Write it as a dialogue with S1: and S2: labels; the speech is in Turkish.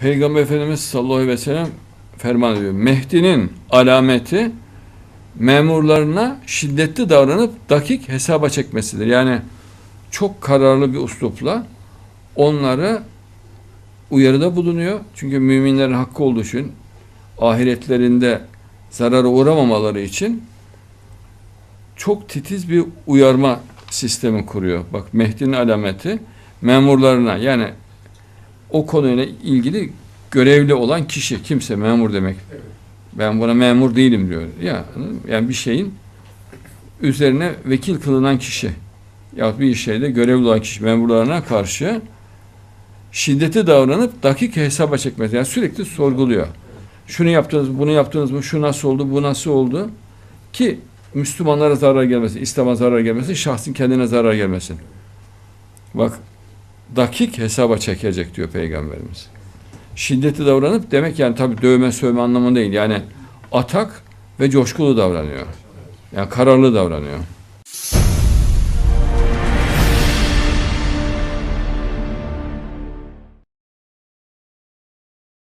S1: Peygamber Efendimiz sallallahu aleyhi ve sellem ferman ediyor. Mehdi'nin alameti memurlarına şiddetli davranıp dakik hesaba çekmesidir. Yani çok kararlı bir uslupla onları uyarıda bulunuyor. Çünkü müminlerin hakkı olduğu için ahiretlerinde zarara uğramamaları için çok titiz bir uyarma sistemi kuruyor. Bak Mehdi'nin alameti memurlarına yani o konuyla ilgili görevli olan kişi kimse memur demek.
S2: Evet.
S1: Ben buna memur değilim diyor. Ya yani bir şeyin üzerine vekil kılınan kişi ya bir şeyde görevli olan kişi memurlarına karşı şiddeti davranıp dakik hesaba çekmez. Yani sürekli sorguluyor. Şunu yaptınız bunu yaptınız mı, şu nasıl oldu, bu nasıl oldu? Ki Müslümanlara zarar gelmesin, İslam'a zarar gelmesin, şahsın kendine zarar gelmesin. Bak dakik hesaba çekecek diyor Peygamberimiz. Şiddeti davranıp demek yani tabi dövme sövme anlamında değil. Yani atak ve coşkulu davranıyor. Yani kararlı davranıyor.